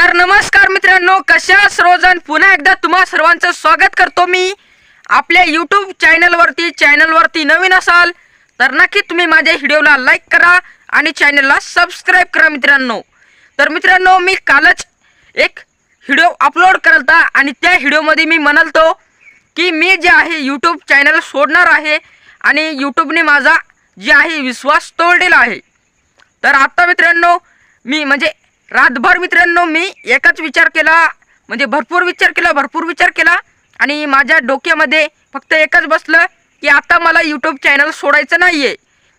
तर नमस्कार मित्रांनो कशा सर्वजण? पुन्हा एकदा तुम्हा सर्वांचं स्वागत करतो मी. आपल्या यूट्यूब चॅनलवरती चॅनलवरती नवीन असाल तर नक्की तुम्ही माझ्या व्हिडिओला लाईक करा आणि चॅनलला सबस्क्राईब करा मित्रांनो. तर मित्रांनो मी कालच एक व्हिडिओ अपलोड करता आणि त्या व्हिडिओमध्ये मी म्हणालतो की मी जे आहे यूट्यूब चॅनल सोडणार आहे आणि यूट्यूबने माझा जे आहे विश्वास तोडलेला आहे. तर आत्ता मित्रांनो मी म्हणजे रातभर मित्रांनो मी एकाच विचार केला म्हणजे भरपूर विचार केला भरपूर विचार केला आणि माझ्या डोक्यामध्ये फक्त एकच बसलं की आता मला यूट्यूब चॅनल सोडायचं नाही आहे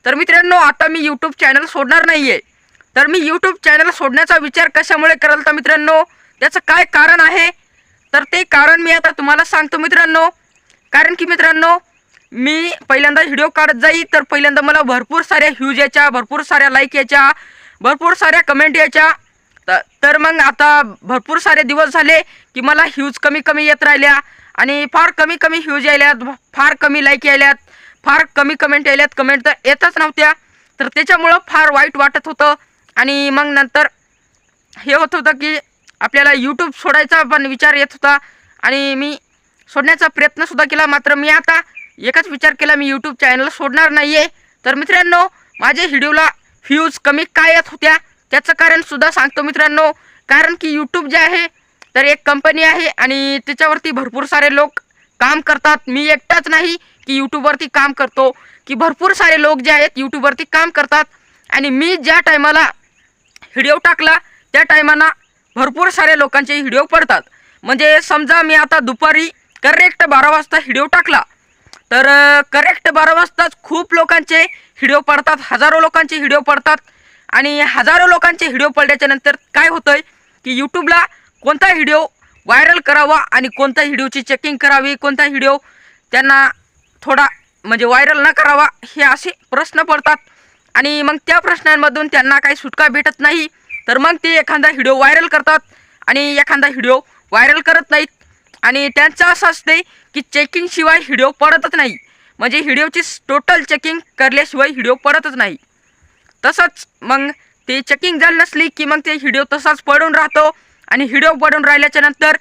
तर मित्रांनो आता मी यूट्यूब चॅनल सोडणार नाही आहे तर मी यूट्यूब चॅनल सोडण्याचा विचार कशामुळे कराल तर मित्रांनो त्याचं काय कारण आहे? तर ते कारण मी आता तुम्हाला सांगतो मित्रांनो. कारण की मित्रांनो मी पहिल्यांदा व्हिडिओ काढत जाई तर पहिल्यांदा मला भरपूर साऱ्या ह्यूज याच्या भरपूर साऱ्या लाईक याच्या भरपूर साऱ्या कमेंट याच्या तर मग आता भरपूर सारे दिवस झाले की मला ह्यूज कमी कमी येत राहिल्या आणि फार कमी कमी ह्यूज यायल्यात फार कमी लाईक यायल्यात फार कमी कमेंट यायल्यात कमेंट तर येतच नव्हत्या. तर त्याच्यामुळं फार वाईट वाटत होतं. आणि मग नंतर हे होत होतं की आपल्याला यूट्यूब सोडायचा पण विचार येत होता आणि मी सोडण्याचा प्रयत्नसुद्धा केला. मात्र मी आता एकच विचार केला मी यूट्यूब चॅनल सोडणार नाही आहे तर मित्रांनो माझ्या व्हिडिओला व्ह्यूज कमी काय येत होत्या? त्याचं कारणसुद्धा सांगतो मित्रांनो. कारण की यूट्यूब जे आहे तर एक कंपनी आहे आणि त्याच्यावरती भरपूर सारे लोक काम करतात. मी एकटाच नाही की यूट्यूबवरती काम करतो. की भरपूर सारे लोक जे आहेत यूट्यूबवरती काम करतात. आणि मी ज्या टायमाला व्हिडिओ टाकला त्या टायमाला भरपूर साऱ्या लोकांचे व्हिडिओ पडतात. म्हणजे समजा मी आता दुपारी करेक्ट बारा वाजता व्हिडिओ टाकला तर करेक्ट बारा वाजताच खूप लोकांचे व्हिडिओ पडतात. हजारो लोकांचे व्हिडिओ पडतात. आणि हजारो लोकांचे व्हिडिओ पडल्याच्या नंतर काय होतं आहे की यूट्यूबला कोणता व्हिडिओ व्हायरल करावा आणि कोणत्या व्हिडिओची चेकिंग करावी कोणता व्हिडिओ त्यांना थोडा म्हणजे व्हायरल न करावा हे असे प्रश्न पडतात. आणि मग त्या प्रश्नांमधून त्यांना काही सुटका भेटत नाही. तर मग ते एखादा व्हिडिओ व्हायरल करतात आणि एखादा व्हिडिओ व्हायरल करत नाहीत. आणि त्यांचं असं असते की चेकिंगशिवाय व्हिडिओ पडतच नाही. म्हणजे व्हिडिओची टोटल चेकिंग करल्याशिवाय व्हिडिओ पडतच नाही. तसंच मग ते चेकिंग झालं नसली की मग ते व्हिडिओ तसाच पडून राहतो. आणि व्हिडिओ पडून राहिल्याच्या नंतर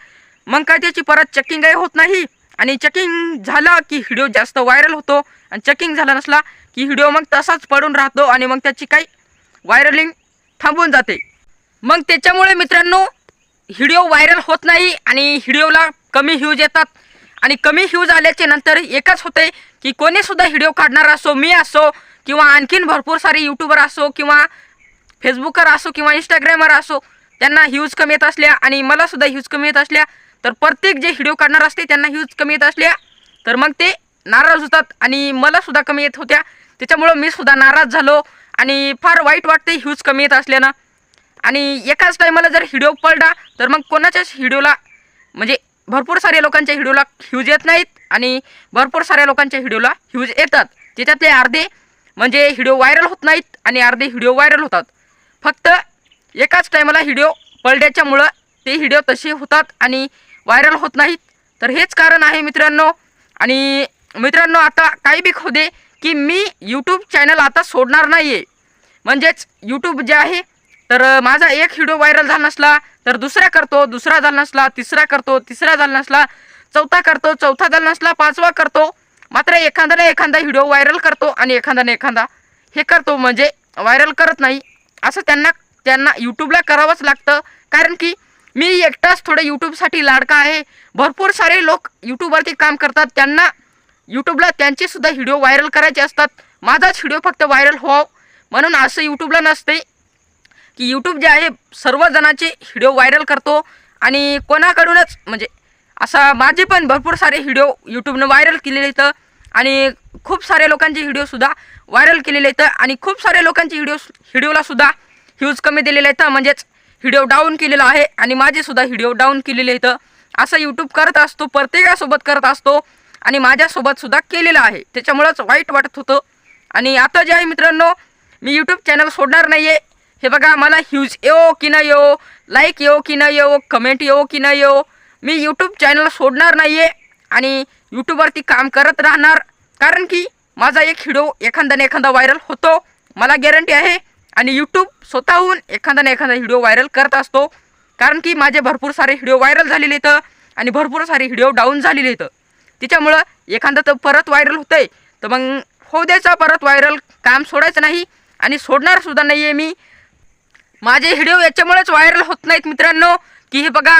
मग काय त्याची परत चेकिंगही होत नाही. आणि चेकिंग झालं की व्हिडिओ जास्त व्हायरल होतो. आणि चेकिंग झाला नसला की व्हिडिओ मग तसाच पडून राहतो आणि मग त्याची काही व्हायरलिंग थांबून जाते. मग त्याच्यामुळे मित्रांनो व्हिडिओ व्हायरल होत नाही आणि व्हिडिओला कमी व्ह्यूज येतात. आणि कमी व्ह्यूज आल्याच्यानंतर एकच होते की कोणीसुद्धा व्हिडिओ काढणार असो मी असो किंवा आणखीन भरपूर सारे यूट्यूबर असो किंवा फेसबुकर असो किंवा इंस्टाग्रामवर असो त्यांना ह्यूज कमी येत असल्या आणि मलासुद्धा ह्यूज कमी येत असल्या तर प्रत्येक जे व्हिडिओ काढणार असते त्यांना ह्यूज कमी येत असल्या तर मग ते नाराज होतात आणि मलासुद्धा कमी येत होत्या. त्याच्यामुळं मी सुद्धा नाराज झालो आणि फार वाईट वाटते ह्यूज कमी येत असल्यानं. आणि एकाच टायमाला जर व्हिडिओ पडला तर मग कोणाच्याच व्हिडिओला म्हणजे भरपूर साऱ्या लोकांच्या व्हिडिओला ह्यूज येत नाहीत. आणि भरपूर साऱ्या लोकांच्या व्हिडिओला ह्यूज येतात. त्याच्यातले अर्धे म्हणजे व्हिडिओ व्हायरल होत नाहीत आणि अर्धे व्हिडिओ व्हायरल होतात. फक्त एकाच टायमाला व्हिडिओ पडल्याच्यामुळं ते व्हिडिओ तसे होतात आणि व्हायरल होत नाहीत. तर हेच कारण आहे मित्रांनो. आणि मित्रांनो आता काही बी खोदे की मी यूट्यूब चॅनल आता सोडणार नाही आहे म्हणजेच यूट्यूब जे आहे तर माझा एक व्हिडिओ व्हायरल झाला नसला तर दुसरा करतो दुसरा झाला नसला तिसरा करतो तिसरा झाला नसला चौथा करतो चौथा दल नसला पाचवा करतो. मात्र एखाद्याने एखादा व्हिडिओ व्हायरल करतो आणि एखाद्याने एखादा हे करतो. म्हणजे व्हायरल करत नाही. असं त्यांना त्यांना यूट्यूबला करावंच लागतं. कारण की मी एकटाच थोडं यूट्यूबसाठी लाडका आहे. भरपूर सारे लोक यूट्यूबवरती काम करतात. त्यांना यूट्यूबला त्यांचेसुद्धा व्हिडिओ व्हायरल करायचे असतात. माझाच व्हिडिओ फक्त व्हायरल व्हावं. म्हणून असं यूट्यूबला नसते. की यूट्यूब जे आहे सर्वजणांचे व्हिडिओ व्हायरल करतो. आणि कोणाकडूनच म्हणजे असा माझे पण भरपूर सारे व्हिडिओ यूट्यूबनं व्हायरल केलेले आहेत. आणि खूप साऱ्या लोकांचे व्हिडिओसुद्धा व्हायरल केलेले आहेत. आणि खूप साऱ्या लोकांचे व्हिडिओ व्हिडिओलासुद्धा व्ह्यूज कमी दिलेले आहेत. म्हणजेच व्हिडिओ डाऊन केलेला आहे. आणि माझेसुद्धा व्हिडिओ डाऊन केलेले आहेत. असं यूट्यूब करत असतो प्रत्येकासोबत करत असतो. आणि माझ्यासोबतसुद्धा केलेलं आहे. त्याच्यामुळंच वाईट वाटत होतं. आणि आता जे आहे मित्रांनो मी यूट्यूब चॅनल सोडणार नाही आहे हे बघा मला ह्यूज येवो की नाही येवो? लाईक येवो की नाही येवो? कमेंट येवो की नाही येवो? मी यूट्यूब चॅनल सोडणार नाही आहे आणि यूट्यूबवरती काम करत राहणार. कारण की माझा एक व्हिडिओ एखादा ना एखादा व्हायरल होतो मला गॅरंटी आहे. आणि यूट्यूब स्वतःहून एखादा ना एखादा व्हिडिओ व्हायरल करत असतो. कारण की माझे भरपूर सारे व्हिडिओ व्हायरल झालेले आहेत आणि भरपूर सारे व्हिडिओ डाऊन झालेले आहेत त्याच्यामुळं एखादा तर परत व्हायरल होतंय. तर मग होऊ द्यायचा परत व्हायरल काम सोडायचं नाही आणि सोडणारसुद्धा नाही आहे मी. माझे व्हिडिओ याच्यामुळेच व्हायरल होत नाहीत मित्रांनो. की हे बघा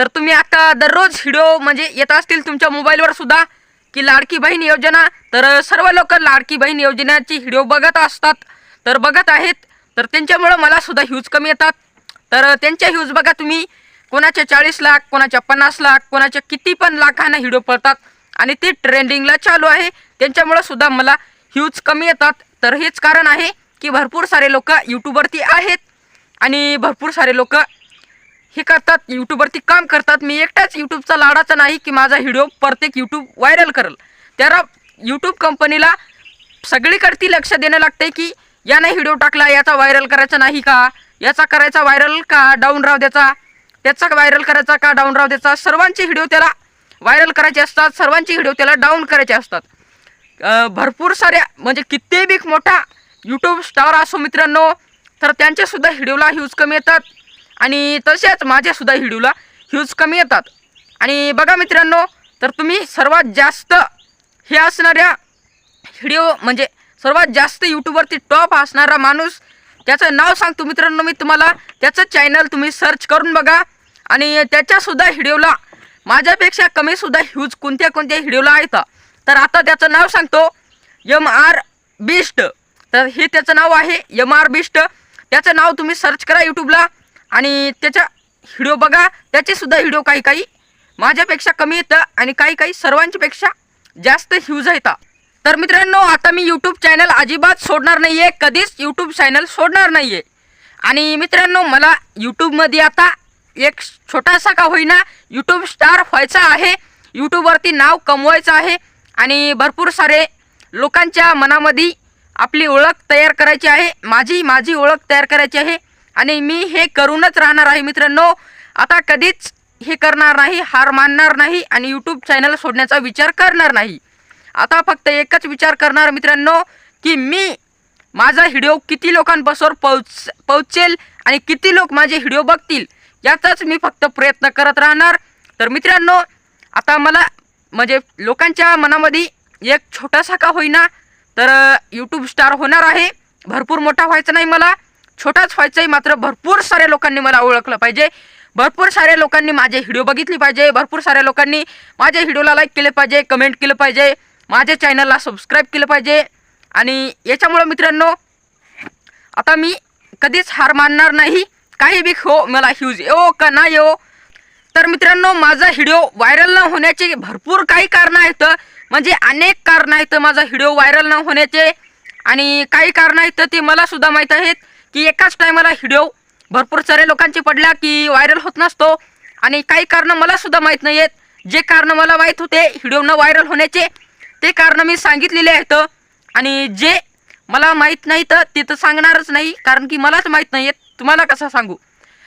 तर तुम्ही आता दररोज व्हिडिओ म्हणजे येत असतील तुमच्या मोबाईलवर सुद्धा की लाडकी बहीण योजना. तर सर्व लोक लाडकी बहीण योजनेची व्हिडिओ बघत असतात. तर बघत आहेत. तर त्यांच्यामुळं मला सुद्धा ह्यूज कमी येतात. तर त्यांच्या ह्यूज बघा तुम्ही. कोणाचे चाळीस लाख कोणाच्या पन्नास लाख कोणाच्या किती पण लाखांना व्हिडिओ पडतात. आणि ते ट्रेंडिंगला चालू आहे. त्यांच्यामुळं सुद्धा मला ह्यूज कमी येतात. तर हेच कारण आहे की भरपूर सारे लोक यूट्यूबवरती आहेत. आणि भरपूर सारे लोक हे करतात यूट्यूबवरती काम करतात. मी एकटाच यूट्यूबचा लाडाचा नाही की माझा व्हिडिओ प्रत्येक यूट्यूब व्हायरल करेल. त्याला यूट्यूब कंपनीला सगळीकडती लक्ष देणं लागते की याने व्हिडिओ टाकला याचा व्हायरल करायचा नाही का? याचा करायचा व्हायरल का? डाऊन राव द्यायचा त्याचा व्हायरल करायचा का? डाऊन राव द्यायचा सर्वांचे व्हिडिओ त्याला व्हायरल करायचे असतात. सर्वांचे व्हिडिओ त्याला डाऊन करायचे असतात. भरपूर साऱ्या म्हणजे कित्येक मोठा यूट्यूब स्टार असो मित्रांनो तर त्यांच्यासुद्धा व्हिडिओला ह्यूज कमी येतात. आणि तसेच माझ्यासुद्धा व्हिडिओला ह्यूज कमी येतात. आणि बघा मित्रांनो तर तुम्ही सर्वात जास्त हे असणाऱ्या व्हिडिओ म्हणजे सर्वात जास्त यूट्यूबवरती टॉप असणारा माणूस त्याचं नाव सांगतो मित्रांनो मी तुम्हाला. त्याचं चॅनल तुम्ही सर्च करून बघा. आणि त्याच्यासुद्धा व्हिडिओला माझ्यापेक्षा कमीसुद्धा ह्यूज कोणत्या कोणत्या व्हिडिओला आहेत. तर आता त्याचं नाव सांगतो. यम आर बिस्ट तर हे त्याचं नाव आहे यम आर बिस्ट त्याचं नाव तुम्ही सर्च करा यूट्यूबला आणि त्याच्या व्हिडिओ बघा त्याचेसुद्धा व्हिडिओ काही काही माझ्यापेक्षा कमी येतं आणि काही काही सर्वांच्यापेक्षा जास्त ह्यूज येतात तर मित्रांनो आता मी यूट्यूब चॅनल अजिबात सोडणार नाही आहे कधीच यूट्यूब चॅनल सोडणार नाही आहे आणि मित्रांनो मला यूट्यूबमध्ये आता एक छोटासा का होईना यूट्यूब स्टार व्हायचा आहे. यूट्यूबवरती नाव कमवायचं आहे आणि भरपूर सारे लोकांच्या मनामध्ये आपली ओळख तयार करायची आहे. माझी माझी ओळख तयार करायची आहे. आणि मी हे करूनच राहणार आहे मित्रांनो. आता कधीच हे करणार नाही हार मानणार नाही आणि यूट्यूब चॅनल सोडण्याचा विचार करणार नाही. आता फक्त एकच विचार करणार मित्रांनो की मी माझा व्हिडिओ किती लोकांपासून पोच पोहोचेल आणि किती लोक माझे व्हिडिओ बघतील याचाच मी फक्त प्रयत्न करत राहणार. तर मित्रांनो आता मला म्हणजे लोकांच्या मनामध्ये एक छोटासा का होईना तर यूट्यूब स्टार होणार आहे. भरपूर मोठा व्हायचा नाही मला. छोटाच व्हायचंही मात्र भरपूर साऱ्या लोकांनी मला ओळखलं पाहिजे. भरपूर साऱ्या लोकांनी माझे व्हिडिओ बघितले पाहिजे. भरपूर साऱ्या लोकांनी माझ्या व्हिडिओला लाईक केले पाहिजे कमेंट केलं पाहिजे. माझ्या चॅनलला सबस्क्राईब केलं पाहिजे. आणि याच्यामुळं मित्रांनो आता मी कधीच हार मानणार नाही. काही बी हो मला ह्यूज येऊ का नाही येऊ तर मित्रांनो माझा व्हिडिओ व्हायरल न होण्याचे भरपूर काही कारणं आहेत. म्हणजे अनेक कारणं आहेत माझा व्हिडिओ व्हायरल न होण्याचे. आणि काही कारणं आहेत ते मला सुद्धा माहीत आहेत. की एकाच टायमाला व्हिडिओ भरपूर साऱ्या लोकांचे पडल्या की व्हायरल होत नसतो. आणि काही कारणं मलासुद्धा माहीत नाही आहेत जे कारणं मला माहीत होते व्हिडिओ न व्हायरल होण्याचे ते कारणं मी सांगितलेले आहेत. आणि जे मला माहीत नाही तर ते तर सांगणारच नाही कारण की मलाच माहीत नाही आहेत तुम्हाला कसं सांगू?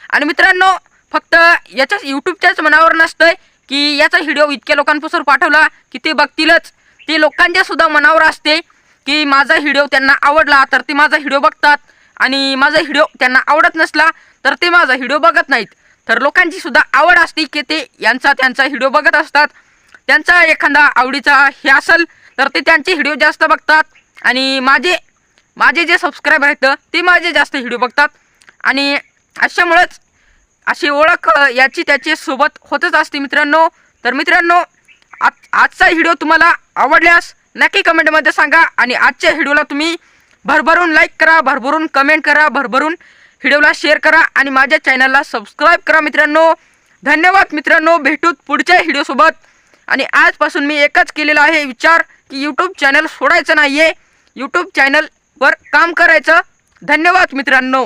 आणि मित्रांनो फक्त याच्या यूट्यूबच्याच मनावर नसतंय की याचा व्हिडिओ इतक्या लोकांपासून पाठवला की ते बघतीलच. ते लोकांच्या सुद्धा मनावर असते की माझा व्हिडिओ त्यांना आवडला तर ते माझा व्हिडिओ बघतात. आणि माझा व्हिडिओ त्यांना आवडत नसला तर ते माझा व्हिडिओ बघत नाहीत. तर लोकांची सुद्धा आवड असते की ते यांचा त्यांचा व्हिडिओ बघत असतात. त्यांचा एखादा आवडीचा हे असेल तर ते त्यांचे व्हिडिओ जास्त बघतात. आणि माझे माझे जे सबस्क्रायबर आहेत ते माझे जास्त व्हिडिओ बघतात. आणि अशामुळंच अशी ओळख याची त्याची सोबत होतच असते मित्रांनो. तर मित्रांनो आज आजचा व्हिडिओ तुम्हाला आवडल्यास नक्की कमेंटमध्ये सांगा आणि आजच्या व्हिडिओला तुम्ही भरभरून लाईक करा भरभरून कमेंट करा भरभरून व्हिडिओला शेअर करा आणि माझ्या चॅनलला सबस्क्राईब करा मित्रांनो. धन्यवाद मित्रांनो. भेटूत पुढच्या व्हिडिओसोबत आणि आजपासून मी एकच केलेला आहे विचार की यूट्यूब चॅनल सोडायचं नाही आहे यूट्यूब चॅनलवर काम करायचं. धन्यवाद मित्रांनो.